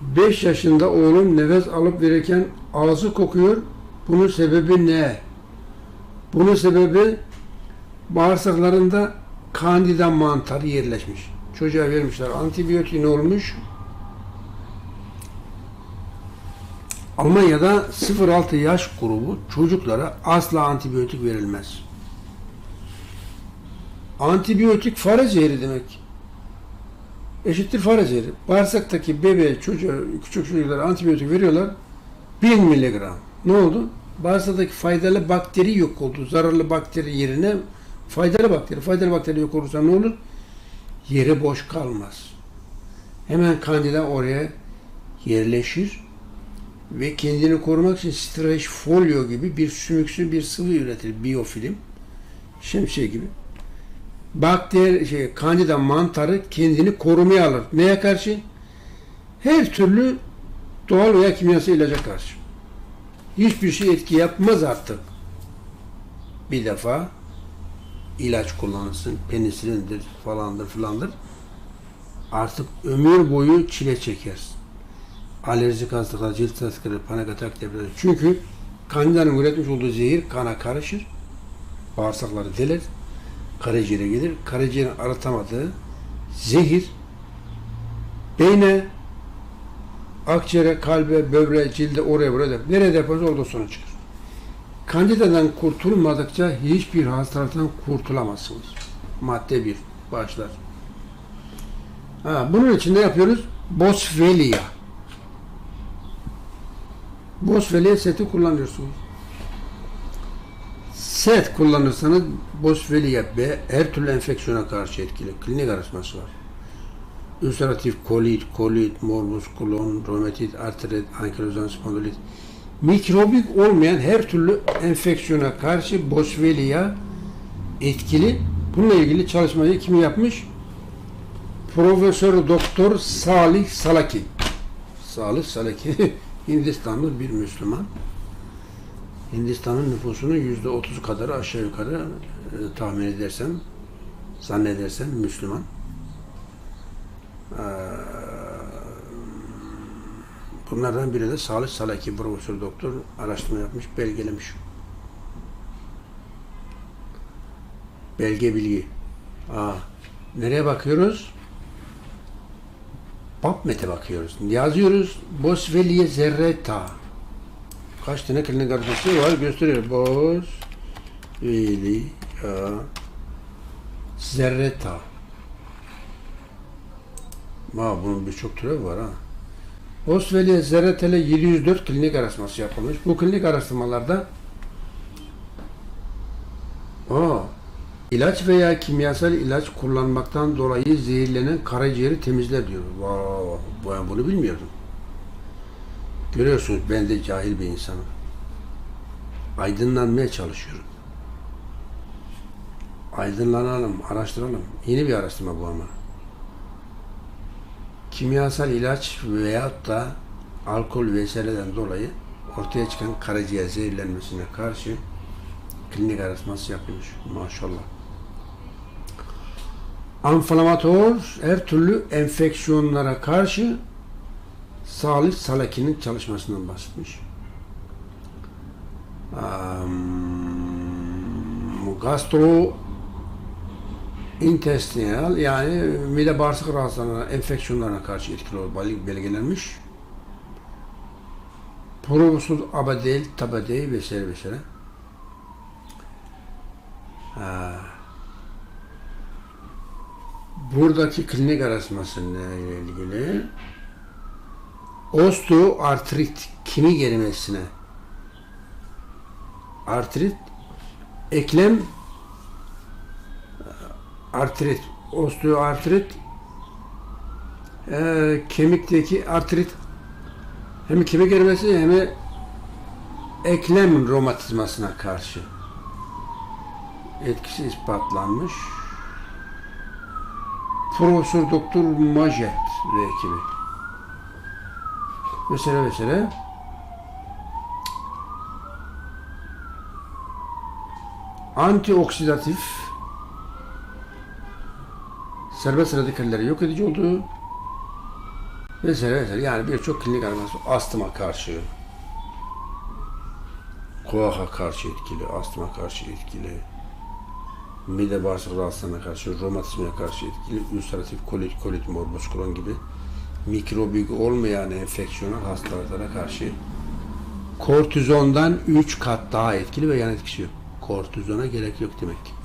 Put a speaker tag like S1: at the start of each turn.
S1: 5 yaşında oğlum nefes alıp verirken ağzı kokuyor. Bunun sebebi ne? Bunun sebebi bağırsaklarında kandida mantarı yerleşmiş. Çocuğa vermişler antibiyotik ne olmuş? Almanya'da 0-6 yaş grubu çocuklara asla antibiyotik verilmez. Antibiyotik fare zehri demek. Eşittir fare zehri. Bağırsaktaki bebeğe, çocuğa, küçük çocuklara antibiyotik veriyorlar. 1000 miligram. Ne oldu? Bağırsaktaki faydalı bakteri yok oldu. Zararlı bakteri yerine faydalı bakteri. Faydalı bakteri yok olursa ne olur? Yeri boş kalmaz. Hemen kandida oraya yerleşir ve kendini korumak için streç folyo gibi bir sümüksü bir sıvı üretir. Biyofilm. Şemsiye gibi. Bakteri, şey, kandida mantarı kendini korumaya alır. Neye karşı? Her türlü doğal veya kimyasal ilaca karşı. Hiçbir şey etki yapmaz artık. Bir defa ilaç kullanırsın, penisilindir falandır filandır. Artık ömür boyu çile çekersin alerjik hastalıklar, cilt hastalıkları, panik atak, depresyon. Çünkü kandidanın üretmiş olduğu zehir kana karışır. Bağırsakları deler. Karaciğere gelir. Karaciğerin aratamadığı zehir beyne, akciğere, kalbe, böbreğe, cilde, oraya buraya nereye deposu orada sonra çıkar. Kandidadan kurtulmadıkça hiçbir hastalıktan kurtulamazsınız. Madde bir başlar. Ha, bunun için ne yapıyoruz? Boswellia. Boswellia seti kullanıyorsunuz. Set kullanırsanız Boswellia B her türlü enfeksiyona karşı etkili. Klinik araştırması var. Ülseratif kolit, kolit, morbus kolon, romatit, artrit, ankilozan spondilit. Mikrobik olmayan her türlü enfeksiyona karşı Boswellia etkili. Bununla ilgili çalışmayı kim yapmış? Profesör Doktor Salih Salaki. Salih Salaki Hindistanlı bir Müslüman. Hindistan'ın nüfusunun yüzde otuz kadarı aşağı yukarı e, tahmin edersem, zannedersem Müslüman. Ee, bunlardan biri de Salih Salaki Profesör Doktor araştırma yapmış, belgelemiş. Belge bilgi. Aa, nereye bakıyoruz? PubMed'e bakıyoruz. Yazıyoruz Boswellia zerreta. Kaç tane klinik adresi var gösteriyor. Boswellia zerreta. Ha, bunun birçok türevi var ha. Boswellia zerreta ile 704 klinik araştırması yapılmış. Bu klinik araştırmalarda Aa, İlaç veya kimyasal ilaç kullanmaktan dolayı zehirlenen karaciğeri temizler diyor. Wow, ben bunu bilmiyordum. Görüyorsunuz ben de cahil bir insanım. Aydınlanmaya çalışıyorum. Aydınlanalım, araştıralım. Yeni bir araştırma bu ama. Kimyasal ilaç veyahut da alkol vesaireden dolayı ortaya çıkan karaciğer zehirlenmesine karşı klinik araştırması yapılmış. Maşallah. Anflamatör her türlü enfeksiyonlara karşı Salih Salaki'nin çalışmasından bahsetmiş. Um, gastro intestinal yani mide bağırsak rahatsızlığına, enfeksiyonlarına karşı etkili olarak belgelenmiş. Provosuz abadel, tabadey vesaire vesaire. Ha. Buradaki klinik araştırmasıyla ilgili osteoartrit kemik erimesine artrit eklem artrit osteoartrit e, kemikteki artrit hem kemik erimesi hem eklem romatizmasına karşı etkisi ispatlanmış. Profesör Doktor Majet ve ekibi. Mesela mesela antioksidatif serbest radikalleri yok edici olduğu Vesaire vesaire. Yani birçok klinik araması astıma karşı, koaha karşı etkili, astıma karşı etkili, mide bağırsak rahatsızlığına karşı, romatizmaya karşı etkili, ülseratif kolit, kolit morbus Crohn gibi mikrobik olmayan enfeksiyonel hastalıklara karşı kortizondan 3 kat daha etkili ve yan etkisi yok. Kortizona gerek yok demek ki.